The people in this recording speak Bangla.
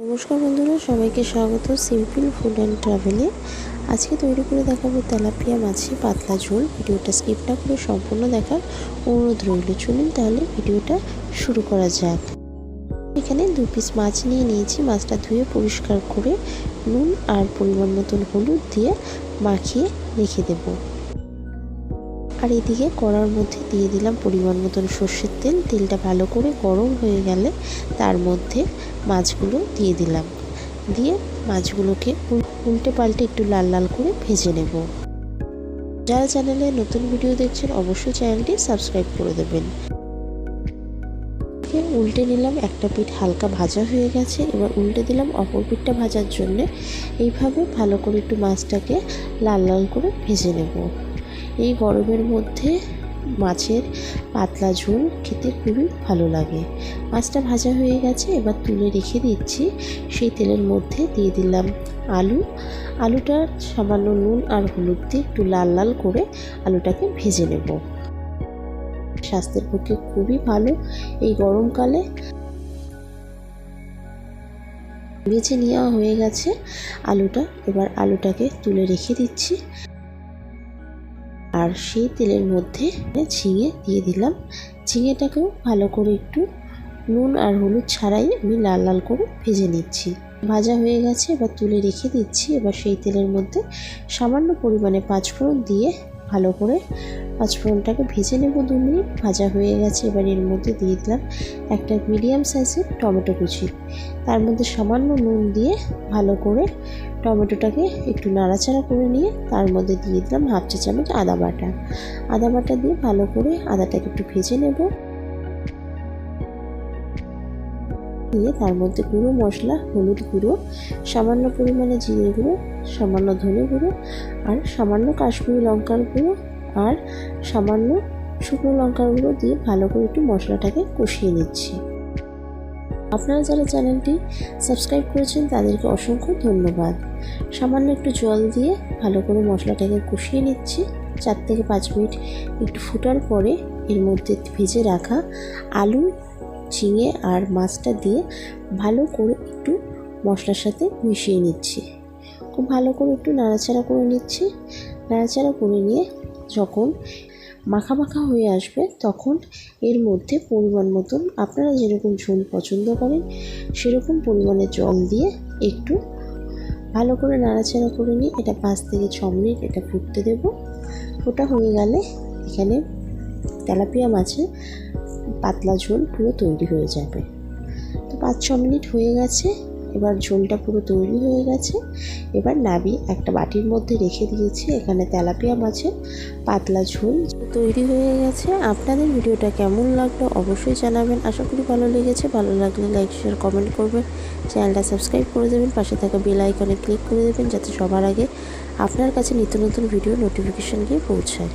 নমস্কার বন্ধুরা, সবাইকে স্বাগত সিম্পল ফুড অ্যান্ড ট্রাভেলে। আজকে তৈরি করে দেখাবো তেলাপিয়া মাছে পাতলা ঝোল। ভিডিওটা স্কিপ না করে সম্পূর্ণ দেখার অনুরোধ রইল। চলুন তাহলে ভিডিওটা শুরু করা যাক। এখানে দু পিস মাছ নিয়ে নিয়েছি। মাছটা ধুয়ে পরিষ্কার করে নুন আর পরিমাণ মতন হলুদ দিয়ে মাখিয়ে রেখে দেবো। আর এদিকে কড়ার মধ্যে দিয়ে দিলাম পরিমাণ মতন সর্ষের তেল। তেলটা ভালো করে গরম হয়ে গেলে তার মধ্যে মাছগুলো দিয়ে দিলাম। দিয়ে মাছগুলোকে উল্টে পাল্টে একটু লাল লাল করে ভেজে নেব। যারা চ্যানেলে নতুন ভিডিও দেখছেন, অবশ্যই চ্যানেলটি সাবস্ক্রাইব করে দেবেন। উল্টে নিলাম একটা পিঠ হালকা ভাজা হয়ে গেছে। এবার উল্টে দিলাম অপর পিঠটা ভাজার জন্যে। এইভাবে ভালো করে একটু মাছটাকে লাল লাল করে ভেজে নেব। এই গরমের মধ্যে মাছের পাতলা ঝোল খেতে খুবই ভালো লাগে। মাছটা ভাজা হয়ে গেছে, এবার তুলে রেখে দিচ্ছি। সেই তেলের মধ্যে দিয়ে দিলাম আলু। আলুটা সামান্য নুন আর হলুদ দিয়ে একটু লাল লাল করে আলুটাকে ভেজে নেব। স্বাস্থ্যের পক্ষে খুবই ভালো এই গরমকালে। ভেজে নেওয়া হয়ে গেছে আলুটা। এবার আলুটাকে তুলে রেখে দিচ্ছি। আর সেই তেলের মধ্যে ঝিঙে দিয়ে দিলাম। ঝিঙেটাকেও ভালো করে একটু নুন আর হলুদ ছাড়াই আমি লাল লাল করে ভেজে নিচ্ছি। ভাজা হয়ে গেছে, এবার তুলে রেখে দিচ্ছি। এবার সেই তেলের মধ্যে সামান্য পরিমাণে পাঁচফোড়ন দিয়ে ভালো করে পাঁচফোড়নটাকে ভেজে নেব দু মিনিট। ভাজা হয়ে গেছে, এবার এর মধ্যে দিয়ে দিলাম একটা মিডিয়াম সাইজের টমেটো কুচি। তার মধ্যে সামান্য নুন দিয়ে ভালো করে টমেটোটাকে একটু নাড়াচাড়া করে নিয়ে তার মধ্যে দিয়ে দিলাম হাফ চা চামচ আদা বাটা। আদা বাটা দিয়ে ভালো করে আদাটাকে একটু ভেজে নেব। দিয়ে তার মধ্যে গুঁড়ো মশলা, হলুদ গুঁড়ো, সামান্য পরিমাণে জিরে গুঁড়ো, সামান্য ধনে গুঁড়ো আর সামান্য কাশ্মীরি লঙ্কার গুঁড়ো আর সামান্য শুকনো লঙ্কার গুঁড়ো দিয়ে ভালো করে একটু মশলাটাকে কষিয়ে নিচ্ছি। আপনারা যারা চ্যানেলটি সাবস্ক্রাইব করেছেন, তাদেরকে অসংখ্য ধন্যবাদ। সামান্য একটু জল দিয়ে ভালো করে মশলাটাকে কষিয়ে নিচ্ছি। চার থেকে পাঁচ মিনিট একটু ফুটার পরে এর মধ্যে ভেজে রাখা আলু, ঝিঙে আর মাছটা দিয়ে ভালো করে একটু মশলার সাথে মিশিয়ে নিচ্ছি। খুব ভালো করে একটু নাড়াচাড়া করে নিচ্ছি। নাড়াচাড়া করে নিয়ে যখন মাখা মাখা হয়ে আসবে, তখন এর মধ্যে পরিমাণ মতন আপনারা যেরকম ঝোল পছন্দ করেন, সেরকম পরিমাণে জল দিয়ে একটু ভালো করে নাড়াচাড়া করে নিয়ে এটা পাঁচ থেকে ছ মিনিট এটা ফুটতে দেব। ফোটা হয়ে গেলে এখানে তেলাপিয়া মাছের পাতলা ঝোল পুরো তৈরি হয়ে যাবে। তো পাঁচ ছ মিনিট হয়ে গেছে এবার ঝোলটা পুরো তৈরি হয়ে গেছে। এবার নাবি একটা বাটির মধ্যে রেখে দিয়েছি। এখানে তেলাপিয়া মাছের পাতলা ঝোল তৈরি হয়ে গেছে। আপনাদের ভিডিওটা কেমন লাগল অবশ্যই জানাবেন। আশা করি ভালো লেগেছে। ভালো লাগলে লাইক শেয়ার কমেন্ট করবেন। চ্যানেলটা সাবস্ক্রাইব করে দেবেন। পাশে থাকা বেল আইকনে ক্লিক করে দেবেন যাতে সবার আগে আপনার কাছে নিত্য নতুন ভিডিও নোটিফিকেশান গিয়ে পৌঁছায়।